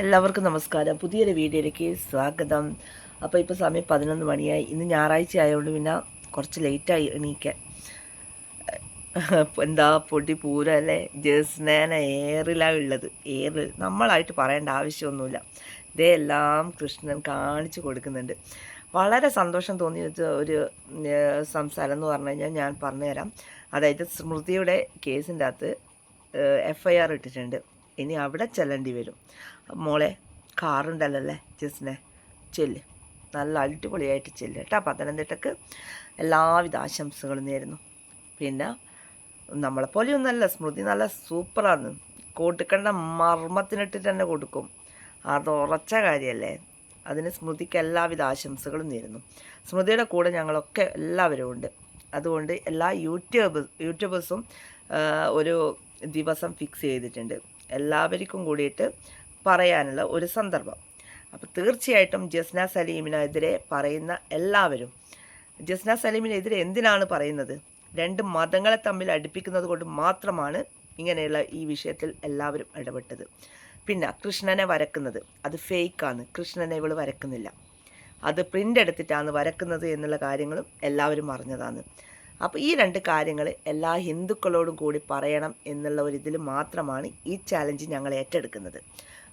എല്ലാവർക്കും നമസ്കാരം. പുതിയൊരു വീഡിയോയിലേക്ക് സ്വാഗതം. അപ്പോൾ ഇപ്പോൾ സമയം പതിനൊന്ന് മണിയായി. ഇന്ന് ഞായറാഴ്ച ആയതുകൊണ്ട് പിന്നെ കുറച്ച് ലേറ്റായി എണീക്കാൻ. എന്താ പൊടി പൂരം അല്ലേ? ജേഴ്സ്നേന ഏറിലാണ് ഉള്ളത്. ഏറിൽ നമ്മളായിട്ട് പറയേണ്ട ആവശ്യമൊന്നുമില്ല. ഇതെല്ലാം കൃഷ്ണൻ കാണിച്ചു കൊടുക്കുന്നുണ്ട്. വളരെ സന്തോഷം തോന്നിയ ഒരു സംസാരം എന്ന് പറഞ്ഞു കഴിഞ്ഞാൽ ഞാൻ പറഞ്ഞുതരാം. അതായത് സ്മൃതിയുടെ കേസിന്റെ അകത്ത് എഫ് ഐ ആർ ഇട്ടിട്ടുണ്ട്. ഇനി അവിടെ ചെല്ലേണ്ടി വരും. മോളെ കാറുണ്ടല്ലേ ജസ്നെ ചെല്ല്. നല്ല അടിപൊളിയായിട്ട് ചെല്ല് കേട്ടോ. പത്തനംതിട്ടക്ക് എല്ലാവിധ ആശംസകളും നേരുന്നു. പിന്നെ നമ്മളെ നല്ല സ്മൃതി നല്ല സൂപ്പറാണ്. കൊടുക്കേണ്ട മർമ്മത്തിനിട്ടിട്ട് തന്നെ കൊടുക്കും. അത് ഉറച്ച കാര്യമല്ലേ? അതിന് സ്മൃതിക്ക് എല്ലാവിധ ആശംസകളും നേരുന്നു. സ്മൃതിയുടെ കൂടെ ഞങ്ങളൊക്കെ എല്ലാവരും ഉണ്ട്. അതുകൊണ്ട് എല്ലാ യൂട്യൂബ് യൂട്യൂബേഴ്സും ഒരു ദിവസം ഫിക്സ് ചെയ്തിട്ടുണ്ട്. എല്ലാവർക്കും കൂടിയിട്ട് പറയാനുള്ള ഒരു സന്ദർഭം. അപ്പോൾ തീർച്ചയായിട്ടും ജസ്ന സലീമിനെതിരെ പറയുന്ന എല്ലാവരും ജസ്ന സലീമിനെതിരെ എന്തിനാണ് പറയുന്നത്? രണ്ട് മതങ്ങളെ തമ്മിൽ അടുപ്പിക്കുന്നത് കൊണ്ട് മാത്രമാണ് ഇങ്ങനെയുള്ള ഈ വിഷയത്തിൽ എല്ലാവരും ഇടപെട്ടത്. പിന്നെ കൃഷ്ണനെ വരക്കുന്നത് അത് ഫേക്കാണ് കൃഷ്ണനെ ഇവൾ വരക്കുന്നില്ല. അത് പ്രിന്റ് എടുത്തിട്ടാണ് വരക്കുന്നത് എന്നുള്ള കാര്യങ്ങളും എല്ലാവരും അറിഞ്ഞതാണ്. അപ്പോൾ ഈ രണ്ട് കാര്യങ്ങൾ എല്ലാ ഹിന്ദുക്കളോടും കൂടി പറയണം എന്നുള്ള ഒരു ഇതിൽ മാത്രമാണ് ഈ ചാലഞ്ച് ഞങ്ങൾ ഏറ്റെടുക്കുന്നത്.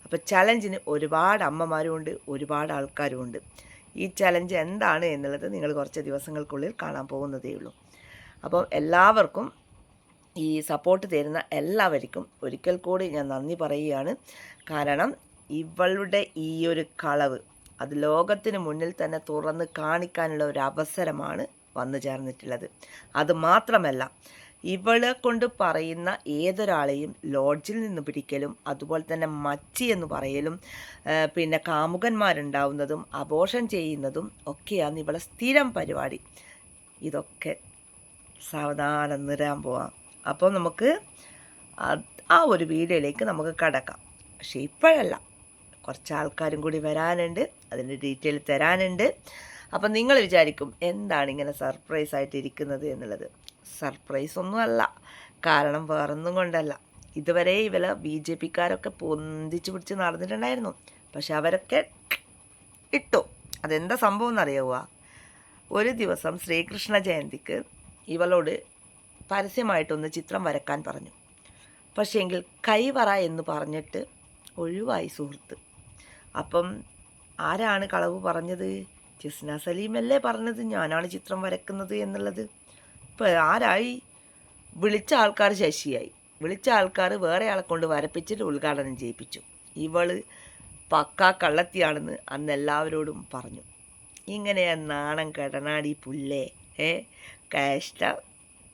അപ്പോൾ ചലഞ്ചിന് ഒരുപാട് അമ്മമാരും ഉണ്ട് ഒരുപാട് ആൾക്കാരും ഉണ്ട്. ഈ ചലഞ്ച് എന്താണ് എന്നുള്ളത് നിങ്ങൾ കുറച്ച് ദിവസങ്ങൾക്കുള്ളിൽ കാണാൻ പോകുന്നതേ ഉള്ളൂ. അപ്പോൾ എല്ലാവർക്കും ഈ സപ്പോർട്ട് തരുന്ന എല്ലാവർക്കും ഒരിക്കൽ കൂടി ഞാൻ നന്ദി പറയുകയാണ്. കാരണം ഇവളുടെ ഈ ഒരു കളവ് അത് ലോകത്തിന് മുന്നിൽ തന്നെ തുറന്ന് കാണിക്കാനുള്ള ഒരു അവസരമാണ് വന്നു ചേർന്നിട്ടുള്ളത്. അത് മാത്രമല്ല ഇവളെ കൊണ്ട് പറയുന്ന ഏതൊരാളെയും ലോഡ്ജിൽ നിന്ന് പിടിക്കലും അതുപോലെ തന്നെ മച്ചി എന്ന് പറയലും പിന്നെ കാമുകന്മാരുണ്ടാവുന്നതും അബോഷൻ ചെയ്യുന്നതും ഒക്കെയാണ് ഇവളെ സ്ഥിരം പരിപാടി. ഇതൊക്കെ സാവധാനം നിരാൻ പോവാം. അപ്പോൾ നമുക്ക് ആ ഒരു വീഡിയോയിലേക്ക് നമുക്ക് കടക്കാം. പക്ഷേ ഇപ്പോഴല്ല. കുറച്ച് ആൾക്കാരും കൂടി വരാനുണ്ട്. അതിന്റെ ഡീറ്റെയിൽ തരാനുണ്ട്. അപ്പം നിങ്ങൾ വിചാരിക്കും എന്താണ് ഇങ്ങനെ സർപ്രൈസ് ആയിട്ട് ഇരിക്കുന്നത് എന്നുള്ളത്? സർപ്രൈസ് ഒന്നുമല്ല കാരണം വേറൊന്നും കൊണ്ടല്ല. ഇതുവരെ ഇവരെ ബി ജെ പിക്കാരൊക്കെ പൊന്തിച്ച് പിടിച്ച് നടന്നിട്ടുണ്ടായിരുന്നു. പക്ഷെ അവരൊക്കെ ഇട്ടു. അതെന്താ സംഭവം എന്നറിയാവുക ഒരു ദിവസം ശ്രീകൃഷ്ണ ജയന്തിക്ക് ഇവളോട് പരസ്യമായിട്ടൊന്ന് ചിത്രം വരക്കാൻ പറഞ്ഞു. പക്ഷേങ്കിൽ കൈവറ എന്ന് പറഞ്ഞിട്ട് ഒഴിവായി സുഹൃത്ത്. അപ്പം ആരാണ് കളവ് പറഞ്ഞത്? ജസ്ന സലീമല്ലേ പറഞ്ഞത്? ഞാനാണ് ചിത്രം വരക്കുന്നത് എന്നുള്ളത്. ഇപ്പോൾ ആരായി? വിളിച്ച ആൾക്കാർ ശശിയായി. വിളിച്ച ആൾക്കാർ വേറെ ആളെ കൊണ്ട് വരപ്പിച്ചിട്ട് ഉദ്ഘാടനം ചെയ്യിപ്പിച്ചു. ഇവൾ പക്കാ കള്ളത്തിയാണെന്ന് അന്ന് എല്ലാവരോടും പറഞ്ഞു. ഇങ്ങനെ നാണം കടനാടി പുല്ലേ? ഏ? കഷ്ട.